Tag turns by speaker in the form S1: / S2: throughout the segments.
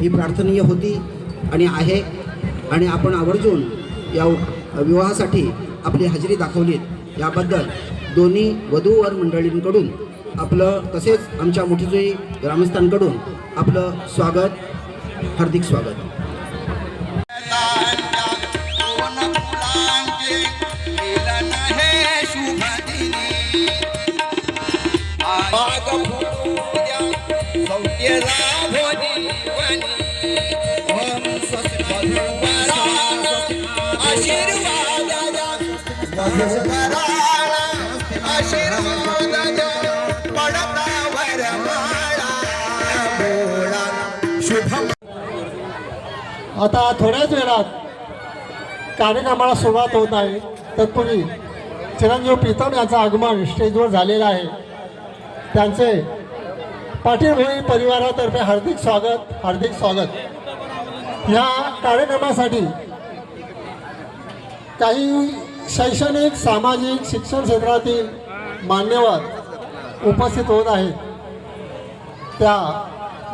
S1: ही प्रार्थनीय होती आणि आहे. आणि आपण आवर्जून या विवाहासाठी आपली हजेरी दाखवलीत. याबद्दल दोन्ही वधूवर मंडळींकडून आपलं तसेच आमच्या मोठीजोई ग्रामस्थांकडून आपलं स्वागत हार्दिक स्वागत.
S2: दोन.
S3: आता थोड्याच वेळात कार्यक्रमाला सुरुवात होत आहे. तत्पूर्वी चिरंजीव प्रीतम यांचं आगमन स्टेजवर झालेलं आहे. त्यांचे पाटील भोई परिवारातर्फे हार्दिक स्वागत हार्दिक स्वागत. ह्या कार्यक्रमासाठी काही शैक्षणिक सामाजिक शिक्षण क्षेत्रातील मान्यवर उपस्थित होत आहेत. त्या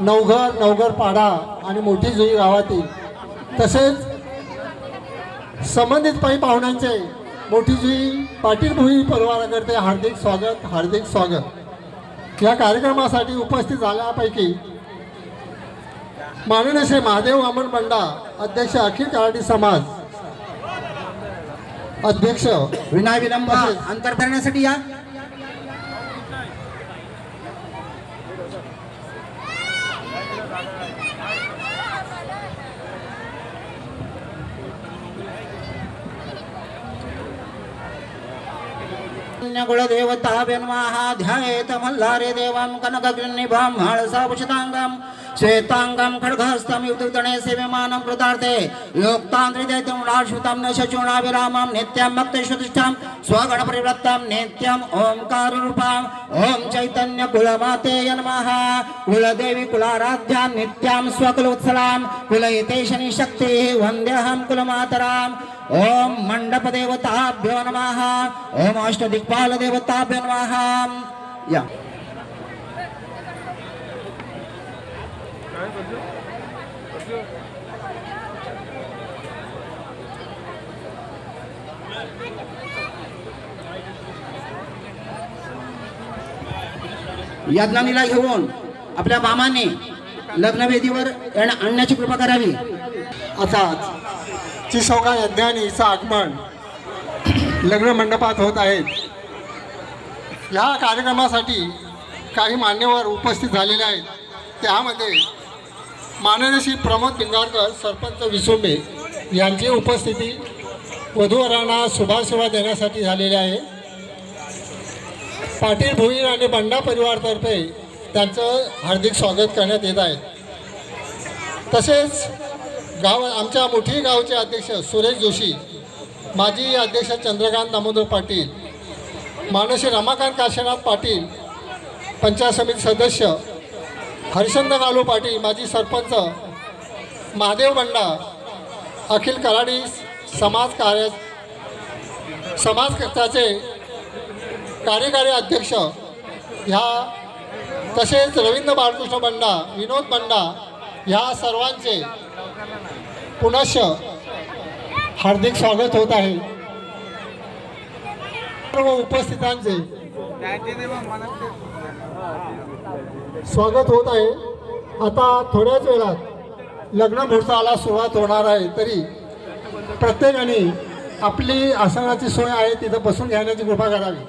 S3: नवघर नवघर पाडा आणि मोठी जुई गावातील तसेच संबंधित पायी पाहुण्यांचे मोठी जुई पाटील भुई परिवाराकरते हार्दिक स्वागत हार्दिक स्वागत. या कार्यक्रमासाठी उपस्थित झाल्यापैकी माननीय श्री महादेव वामन बंडा अध्यक्ष अखिल कराडी समाज अध्यक्ष
S1: विना विलंब अंतर करण्यासाठी या. ध्यायेत मल्हारे देवं कनकग्निभां हळसाभूषिताङ्गं श्वेताङ्गं खड्गहस्तं युक्तगणे सेव्यमानं कृतार्थे योक्तान्त्रिदैत्यं राश्रुतं न शचूणाभिरामं नित्यं भक्तिष्ठिष्ठं स्वगणपरिवृत्तं नित्यम् ओङ्काररूपां ॐ चैतन्यकुलमाते नमः कुलदेवी कुलाराध्यां नित्यां स्वकुलोत्सलां कुलयितेशनि शनिशक्तिः वन्द्यहं कुलमातराम्। ॐ मण्डपदेवताभ्यो नमः। ॐ अष्टदिक्पालदेवताभ्यो नमः। या। यज्ञानीला घेऊन आपल्या मामाने लग्नवेदीवर येणं- आणण्याची कृपा करावी.
S3: असाच. चिसोगा यज्ञानीचं आगमन. लग्न मंडपात होत आहेत. ह्या कार्यक्रमासाठी काही मान्यवर उपस्थित झालेले आहेत. त्यामध्ये माननीय श्री प्रमोद पिंगाळकर सरपंच विसुंबे यांची उपस्थिती वधूवरांना शुभासेवा देण्यासाठी झालेली आहे. पाटील भोईर आणि बंडा परिवारतर्फे त्यांचं हार्दिक स्वागत करण्यात येत आहे. तसेच गाव आमच्या मोठी गावचे अध्यक्ष सुरेश जोशी माजी अध्यक्ष चंद्रकांत दामोदर पाटील मानसी रमाकांत काशीनाथ पाटील पंचायत समिती सदस्य हरिचंद गालू पाटील माजी सरपंच महादेव बंडा अखिल कराडी समाज कार्य समाज कार्यकारी अध्यक्ष ह्या तसेच रवींद्र बाळकृष्ण बंडा विनोद बंडा ह्या सर्वांचे पुनश्च हार्दिक स्वागत होत आहे. सर्व उपस्थितांचे स्वागत होत आहे. आता थोड्याच वेळात लग्न मुहूर्ताला सुरुवात होणार आहे. तरी प्रत्येकाने आपली आसनाची सोय आहे तिथं बसून घेण्याची कृपा करावी.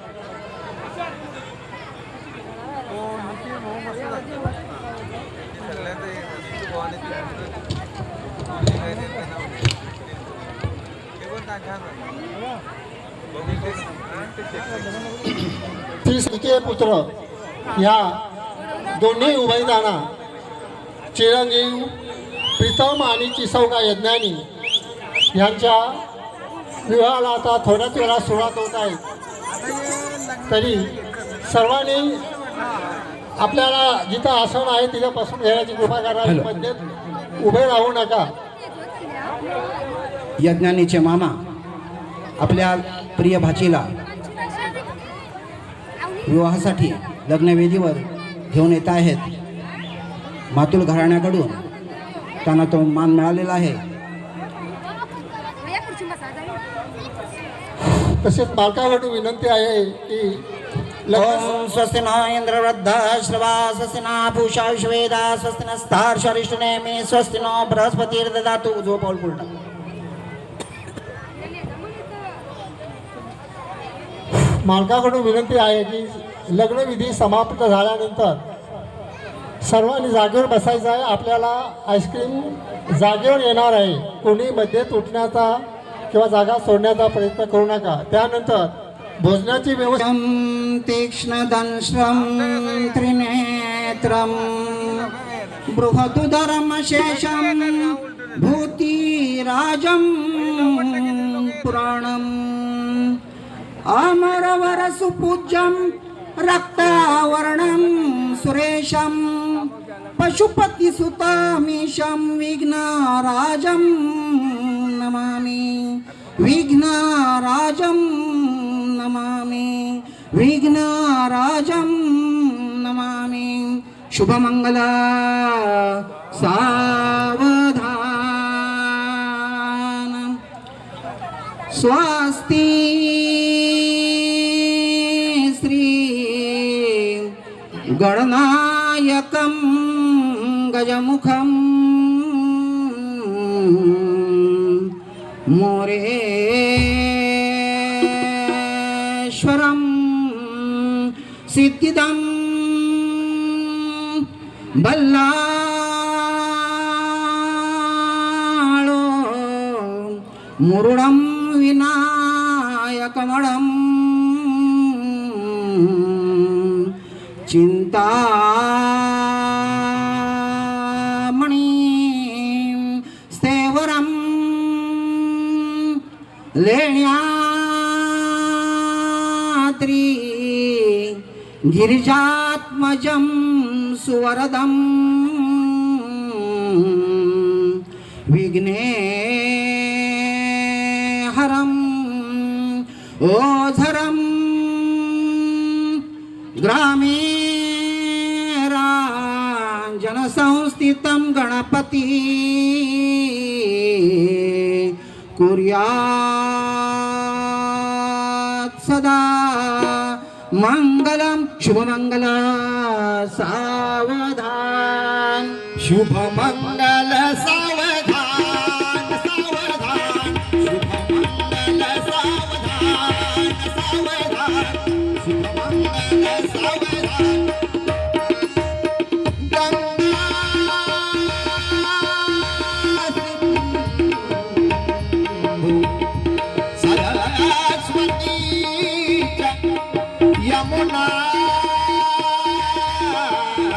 S3: त्रिसंख्ये पुत्र ह्या दोन्ही उभयदाना चिरंजीव प्रीतम आणि चिसौका यज्ञानी यांच्या विवाहाला आता थोड्याच वेळात सुरुवात होत आहे. तरी सर्वांनी आपल्याला जिथं आसन आहे तिथं बसून घेण्याची कृपा करावी मध्येच उभे राहू नका.
S1: यज्ञानीचे मामा आपल्या प्रिय भाचीला विवाहासाठी लग्नवेदीवर घेऊन येत आहेत. मातुल घराण्याकडून त्यांना तो मान मिळालेला आहे.
S3: तसेच मालकाकडून विनंती आहे की लग्न
S1: ओम स्वस्ति न इंद्र वृद्धाश्रवा स्वस्ति न पूषा विश्वेदा स्वस्ति न स्थार नेमी स्वस्ति न बृहस्पती ददातु जो पाऊल पुलटा
S3: मालकाकडून विनंती आहे की लग्नविधी समाप्त झाल्यानंतर सर्वांनी जागेवर बसायचं आहे. आपल्याला आईस्क्रीम जागेवर येणार आहे. कोणी मध्ये तुटण्याचा किंवा जागा सोडण्याचा प्रयत्न करू नका. त्यानंतर भोजनाची व्यवस्था
S1: शेषम त्रिनेत्रं बृहदुदरं पुराणम। भूतिराजं पुराणम् अमरवरसुपूज्यं रक्तावर्णं सुरेशं पशुपतिसुतामीशं विघ्नराजं नमामि। विघ्नराजं नमामि। विघ्नराजं नमामि। शुभमङ्गला सावधान। स्वस्ति गणनायकं गजमुखं मोरेश्वरं सिद्धिदं बल्लाळो मुरुडं विनायकमणम् चिन्तामणि स्थेवरं लेण्याद्रि गिरिजात्मजं सुवरदम् विघ्ने संस्थितं गणपति। कुर्यात् सदा मङ्गलं शुभमङ्गला सावधान।
S2: शुभमंगल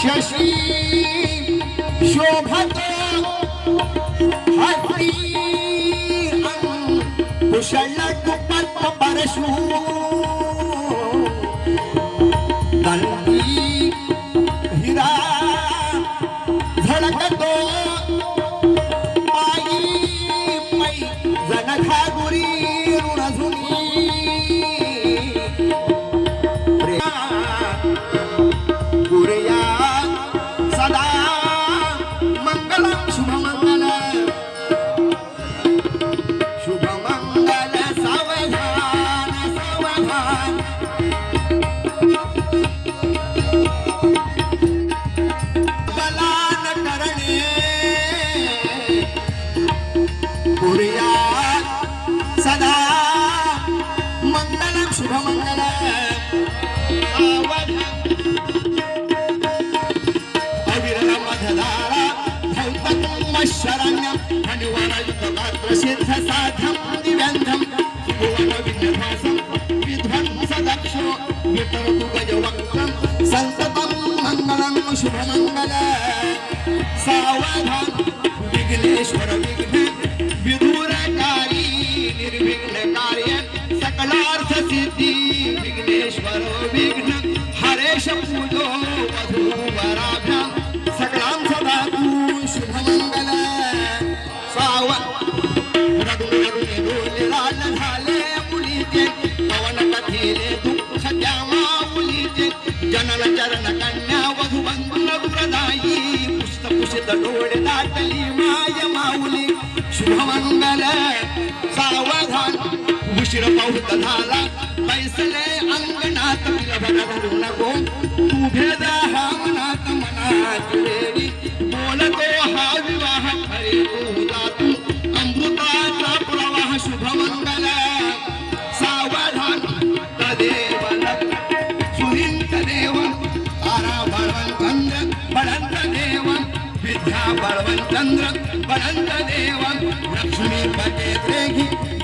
S2: শশী শোভত হরি কুশল পরশু डोळे दाटली माय माऊली. शुभमंगल सावधान. उशीर पाऊत झाला पैसले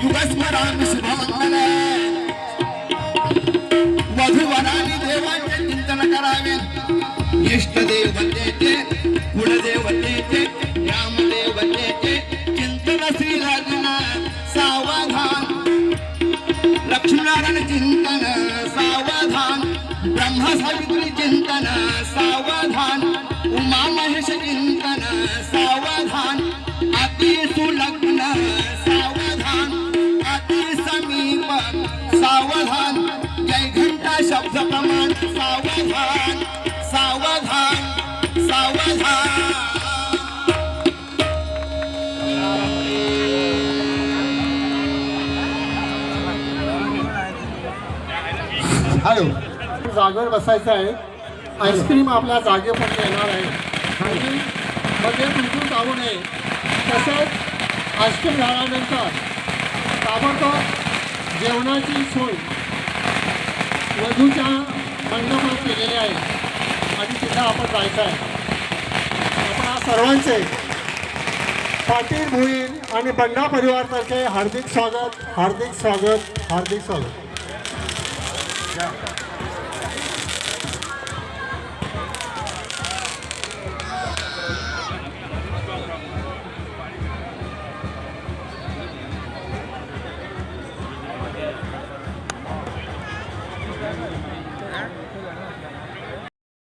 S2: युगस्मरामी शुभमंगल वधूवराने देवाचे चिंतन करावे इष्ट देवतेचे कुलदेवतेचे रामदेवतेचे चिंतन श्री लग्न सावधान लक्ष्मीनारायण चिंतन सावधान ब्रह्म सावित्री चिंतन सावधान उमा महेश चिंतन सावधान अति सुलग्न
S3: हॅलो. जागेवर बसायचं आहे. आईस्क्रीम आपल्या जागेवर येणार आहे. आणि मध्ये बिलकुल जाऊ नये. तसेच आईस्क्रीम झाल्यानंतर ताबडतोब जेवणाची सोय वधूच्या मंडपात केलेली आहे. आणि तिथं आपण जायचं आहे. आपण आज सर्वांचे पाटील भोईर आणि बंडा परिवारतर्फे हार्दिक स्वागत हार्दिक स्वागत हार्दिक स्वागत. Yeah.